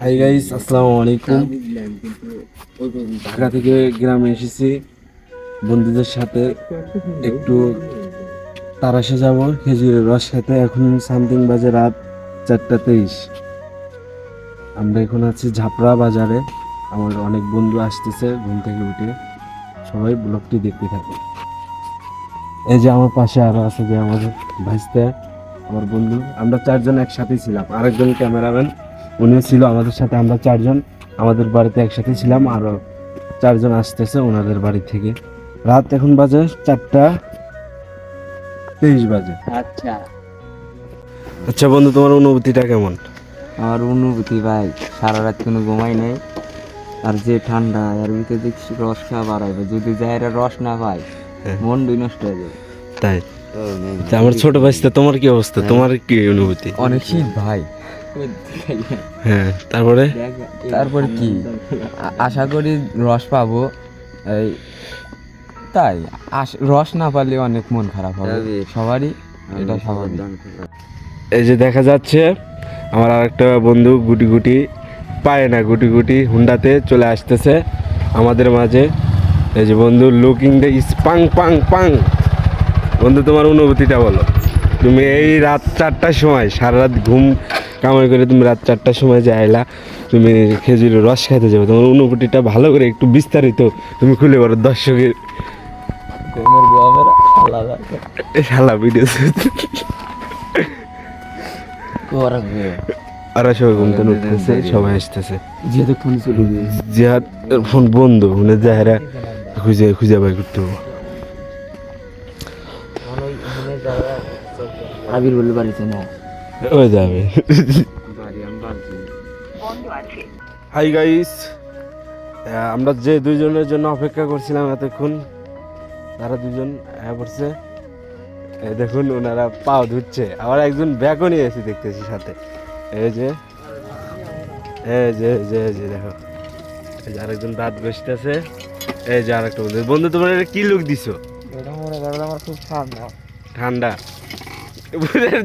Hi guys আসসালামু আলাইকুম। ঢাকা থেকে গ্রামে এসেছি। বন্ধুদের সাথে একটু তারাসে যাব, খেজুরের রস খেতে। এখন সামথিং বাজে রাত চারটা তেইশ। আমরা এখন আছি ঝাপড়া বাজারে। আমার অনেক বন্ধু আসতেছে ঘুম থেকে উঠে। সবাই ব্লগটি দেখতে থাকে এই যে আমার পাশে আরও আছে যে আমাদের ভাইস্তা আমার বন্ধু আমরা চারজন একসাথেই ছিলাম। আরেকজন ক্যামেরাম্যান উনিও ছিল আমাদের সাথে আমরা চারজন আমাদের বাড়িতে একসাথে ছিলাম আরও চারজন আসতেছে ওনাদের বাড়ি থেকে। রাত এখন বাজে চারটা তেইশ বাজে। আচ্ছা। আচ্ছা বন্ধু তোমার অনুভূতিটা কেমন? আমার অনুভূতি ভাই সারা রাত কোনো ঘুমাই নেই। আর যে ঠান্ডা এর ভিতরে দেখছি রস খাওয়া বাড়াইবে। যদি যায় এরা রস না পায়। মন দুই নষ্ট হয়ে যাবে। তাই? আমার ছোট ভাইস্তা তোমার কি অবস্থা? তোমার কি অনুভূতি? অনেক শীত ভাই। হ্যাঁ তারপরে? তারপর কি? আশা করি রস পাবো। এই তাই রস না পারলে অনেক মন খারাপ হবে। সবারই এটা স্বাভাবিক। এই যে দেখা যাচ্ছে আমার আরেকটা বন্ধু গুটি গুটি পায় না গুটি গুটি হুন্ডাতে চলে আসতেছে আমাদের মাঝে। এই যে বন্ধু লুকিং দ্য ইস পাং পাং বন্ধু, তোমার অনুভূতিটা বলো। তুমি এই রাত চারটার সময়, সারা রাত ঘুম কামাই করে তুমি রাত চারটার সময় যে আইলা, তুমি খেজুরের রস খাইতে যাবে। তোমার অনুভূতিটা ভালো করে একটু বিস্তারিত তুমি খুলে বলো দর্শকের। শালা ভিডিও আর সবাই ঘুম থেকে উঠতেছে, সবাই আসতেছে। যেহেতু ফোন চলে জিহাদ ফোন বন্ধ মানে যাহারা খুঁজে খুঁজে বাই করতে হবে। আবির বলে বাড়িতে না। হয়ে যাবে হাই গাইস আমরা যে দুইজনের জন্য অপেক্ষা করছিলাম এতক্ষণ তারা দুজন হ্যাঁ পড়ছে। দেখুন ওনারা পাও ধুচ্ছে। আবার একজন ব্যাগও নিয়ে এসে দেখতেছি সাথে। এই যে এই যে যে যে দেখো। এই যে আরেকজন রাত বসতেছে এই যে আরেকটা বন্ধু। বন্ধু তোমার এটা কি লুক দিছো? এটা মনে আমার খুব ঠান্ডা। ঠান্ডা।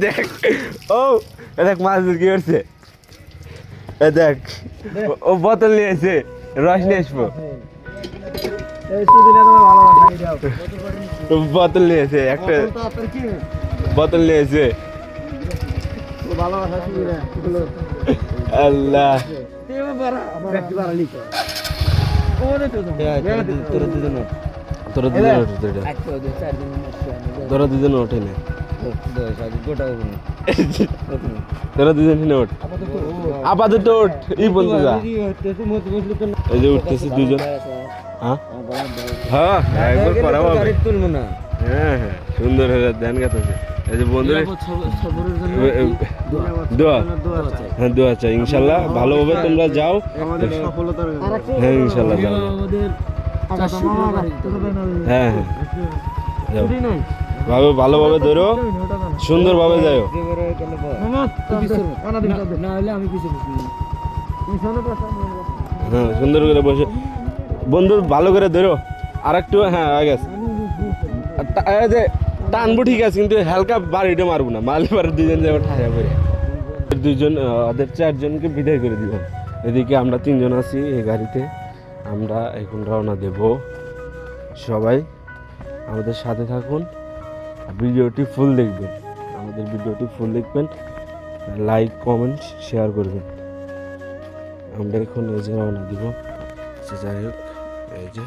দেখ। ও দেখ মাছ কি করছে এ দেখ ও- ও বোতল নিয়ে এসে রস নিয়ে আসব। বোতল নিয়ে এসে একটা বোতল নিয়ে এসে। আল্লাহ। তোরা দুজন ওঠে তোরা দুজন ওঠে না তোরা দুজন কিনে ওঠ আপাতত ওঠ এই বন্ধু যা এই যে উঠতেছে দুজন হ্যাঁ হ্যাঁ একবার করাবো হবে। তুলবো না হ্যাঁ হ্যাঁ সুন্দর হয়ে ধ্যান গাতেছে এই যে বন্ধু দোয়া হ্যাঁ দোয়া চাই ইনশাল্লাহ ভালোভাবে তোমরা যাও হ্যাঁ ইনশাল্লাহ যাও হ্যাঁ হ্যাঁ যাও ভাবে ভালোভাবে ধরো সুন্দরভাবে যাও হ্যাঁ সুন্দর করে বসে বন্ধু ভালো করে ধরো আর একটু হ্যাঁ আগে যে টানবো ঠিক আছে, কিন্তু হালকা বাড়িটা মারবো না। মারলে পারে দুজন যাব ঠায়া করে দুজন ওদের চারজনকে বিদায় করে দিব এদিকে আমরা তিনজন আছি এই গাড়িতে। আমরা এখন রওনা দেব। সবাই আমাদের সাথে থাকুন। ভিডিওটি ফুল দেখবেন। আমাদের ভিডিওটি ফুল দেখবেন। লাইক, কমেন্ট, শেয়ার করবেন। আমরা এখন এই যে রওনা দিব। যাই হোক, এই যে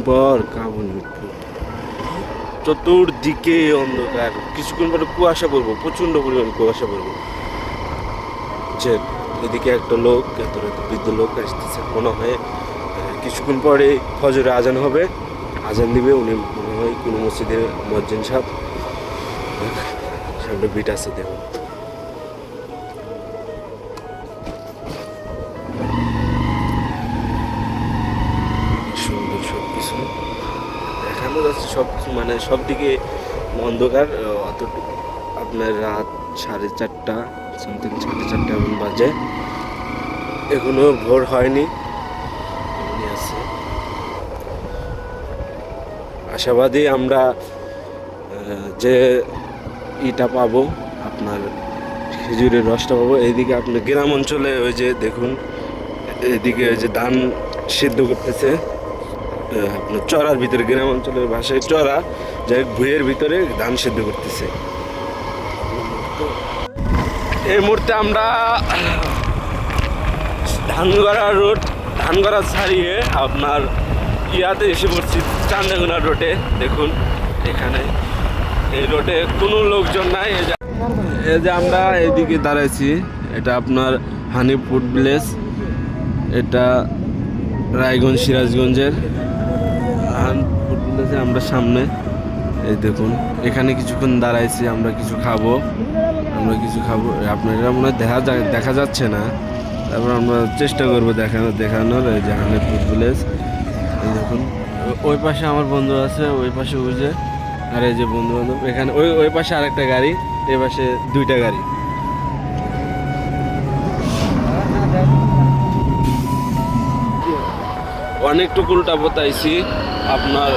পর কাবুল চতুর্দিকে অন্ধকার। কিছুক্ষণ পরে কুয়াশা পড়ব প্রচণ্ড পরিমাণ কুয়াশা পড়ব। যে এদিকে একটা লোক, এত বৃদ্ধ লোক আসতেছে। মনে হয় কিছুক্ষণ পরে ফজরে আজান হবে। আজান দিবে উনি, মনে হয় কোনো মসজিদের মসজিদ সাহেব। সামনে বিট আছে দেখুন মানে সব দিকে অন্ধকার অতটুকু আপনার রাত সাড়ে চারটা সামথিং সাড়ে চারটা এমন বাজে। এখনও ভোর হয়নি। আছে। আশাবাদী আমরা যে ইটা পাবো, আপনার খেজুরের রসটা পাবো। এইদিকে আপনার গ্রাম অঞ্চলে ওই যে দেখুন এদিকে ওই যে ধান সিদ্ধ করতেছে। আপনার চড়ার ভিতরে গ্রাম অঞ্চলের ভাষায় চড়া, যাই ভুঁয়ের ভিতরে ধান সিদ্ধ করতেছে। এই মুহূর্তে আমরা ধানগড়া রোড, ধানগড়া ছাড়িয়ে আপনার ইয়াতে এসে পড়ছি চান্দাগুনা রোডে। দেখুন, এখানে এই রোডে কোনো লোকজন নাই। এই যে- আমরা এইদিকে দাঁড়াইছি, এটা আপনার হানি ফুড ভিলেজ, এটা রায়গঞ্জ, সিরাজগঞ্জের। ফুড ভিলেজে আমরা সামনে। এই দেখুন, এখানে কিছুক্ষণ দাঁড়াইছি, আমরা কিছু খাব। আমরা কিছু খাব। আপনারা মনে হয় দেখা দেখা যাচ্ছে না। তারপর আমরা চেষ্টা করব দেখানো, দেখানোর, এই যে হানি ফুড ভিলেজ এই দেখুন ওই পাশে আমার বন্ধু আছে, ওই পাশে ওই যে, আর এই যে বন্ধু বান্ধব এখানে ওই ওই পাশে আরেকটা গাড়ি এই পাশে দুইটা গাড়ি। অনেকটুকু উল্টা পোতাইছি আপনার,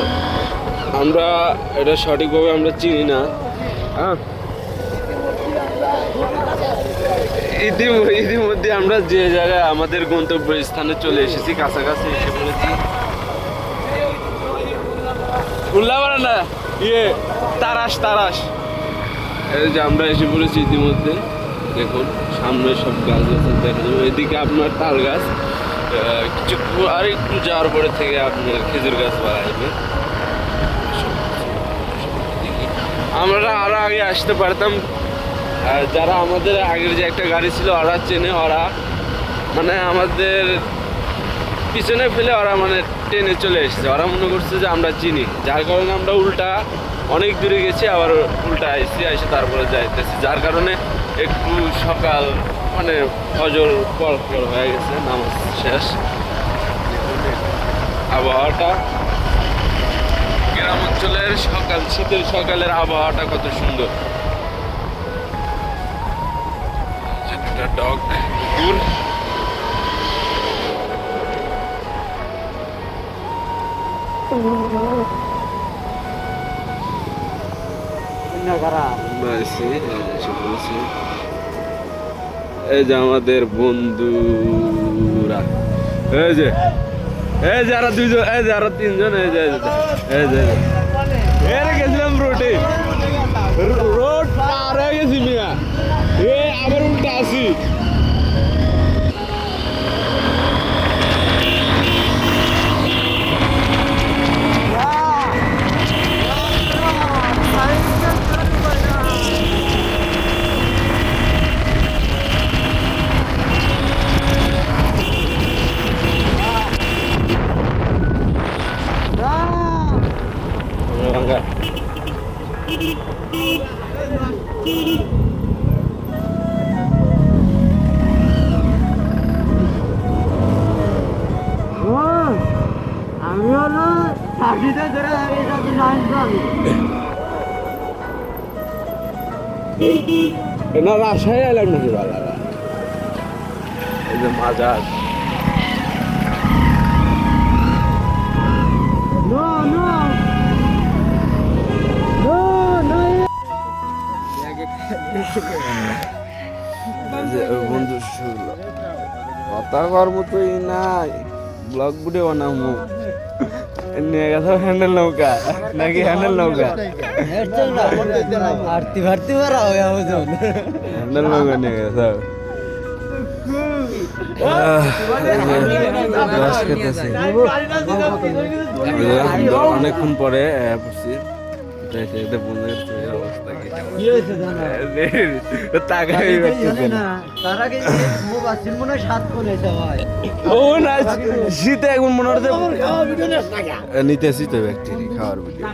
আমরা এটা সঠিকভাবে আমরা চিনি না। হ্যাঁ? ইতিম- ইতিমধ্যে আমরা যে জায়গায় আমাদের গন্তব্য স্থানে চলে এসেছি, কাছাকাছি এসে পড়েছি। উল্লাপাড়া না? ইয়ে তারাস তারাস। এই যে আমরা এসে পড়েছি ইতিমধ্যে। দেখুন, সামনে সব গাছ গাছ দেখা যাবে এদিকে আপনার তাল গাছ। কিছু আর একটু যাওয়ার পরে থেকে আপনার খেজুর গাছ বাড়াইবে আমরা আরও আগে আসতে পারতাম। যারা আমাদের আগের যে একটা গাড়ি ছিল, ওরা চেনে, ওরা মানে আমাদের পিছনে ফেলে ওরা মানে ট্রেনে চলে এসেছে। ওরা মনে করছে যে আমরা চিনি। যার কারণে আমরা উল্টা অনেক দূরে গেছি, আবার উল্টা আইসি এসে তারপরে যাইতেছি। যার কারণে একটু সকাল মানে ফজর পর পর হয়ে গেছে নামাজ শেষ। আবহাওয়াটা গ্রাম অঞ্চলের সকাল শীতের সকালের আবহাওয়াটা কত সুন্দর। ডগ কুকুর। আমরা এসে এসে বলছি এই যে আমাদের বন্ধুরা। এই যে এই যে আরও দুইজন এই যে আরও তিনজন এই যে এই যে, এই যে গেছিলাম রোডে আমি হলো চাকরিতে ধরে আমি। না রাজশাহী এলাম নাকি বালারা এই যে মাজার। বন্ধু কথা কর মতোই নাই। ব্লগ বুটে বানাবো। নিয়ে হ্যান্ডেল নৌকা নাকি হ্যান্ডেল নৌকা আরতি ভারতি মারা হয়ে আমাজন হ্যান্ডেল নৌকা নিয়ে গেছো অনেকক্ষণ পরে আহ, কি হয়েছে জানা? তাকাই না তার আগে মো বাসির মনে হয় সাত এসে হয় ও না শীতে এখন মনে হচ্ছে নিতেছি তো ব্যাকটেরিয়া খাওয়ার ভিডিও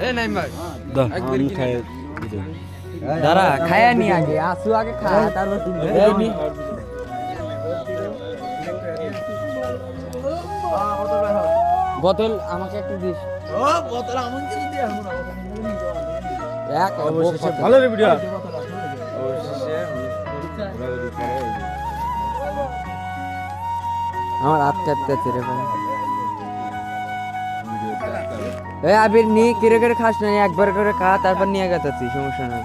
এ নাই ভাই আমি খাই দাঁড়া খায়া নি আগে আসু আগে খা তারপর তুমি বোতল আমাকে একটু দিস। এক অবশেষে ভালো রে ভিডিও। অবশেষে আমার হাত কাঁপতেছে রে ভাই এই আবির নি কিরে করে খাস না? একবার করে খা তারপর নিয়ে গেছে সমস্যা নাই।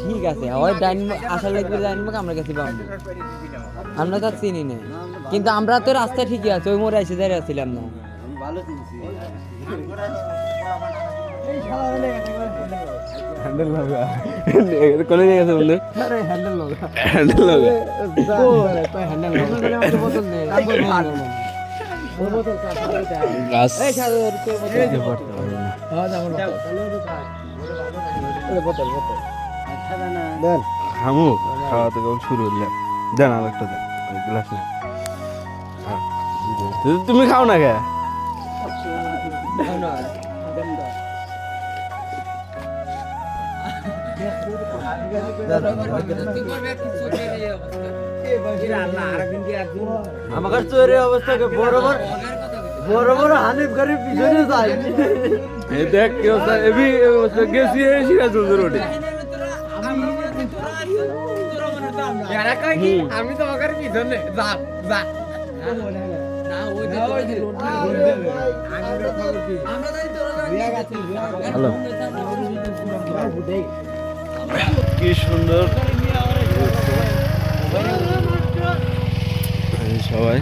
ঠিক আছে ওই ডাইন আসার লাগবে ডাইন আমরা কাছে পাবো আমরা তো আর চিনি না। কিন্তু আমরা তো রাস্তা ঠিকই আছে ওই মোড়ে এসে দাঁড়িয়ে ছিলাম না। হ্যান্ডেল লাগা কোনে নিয়ে গেছে। বন্ধু হ্যান্ডেল লাগা গাছ দেন। হামু খাওয়া তো কখন শুরু হইলাম দেন আর একটা দেন গ্লাস না হ্যাঁ, তুমি খাও না কে? আমাকে চোরের বড় বড় বড় হানিফ গাড়ির পিছনে যায়। দেখ কি অবস্থা? এবি গেছি সিরাজগঞ্জ রোডে আমি তো ওখানে পিছনে যা যা। হ্যালো। কি সুন্দর। এই সবাই।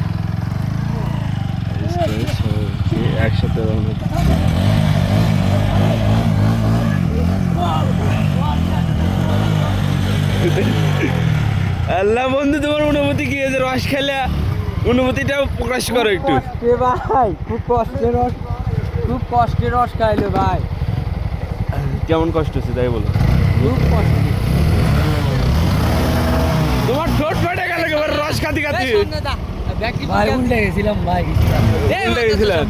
একসাথে। আল্লাহ বন্ধু তোমার অনুভূতি কি? হয়েছে রস খেলে অনুভূতিটা প্রকাশ করো একটু। ভাই খুব কষ্টের রস খুব কষ্টের রস খাইলো ভাই। কেমন কষ্ট হচ্ছে তাই বলো। খুব কষ্ট। তোমার ঠোঁট ফেটে গেল এবার রস খাতি খাতি। ভাই উল্টে গেছিলাম ভাই উল্টে গেছিলাম?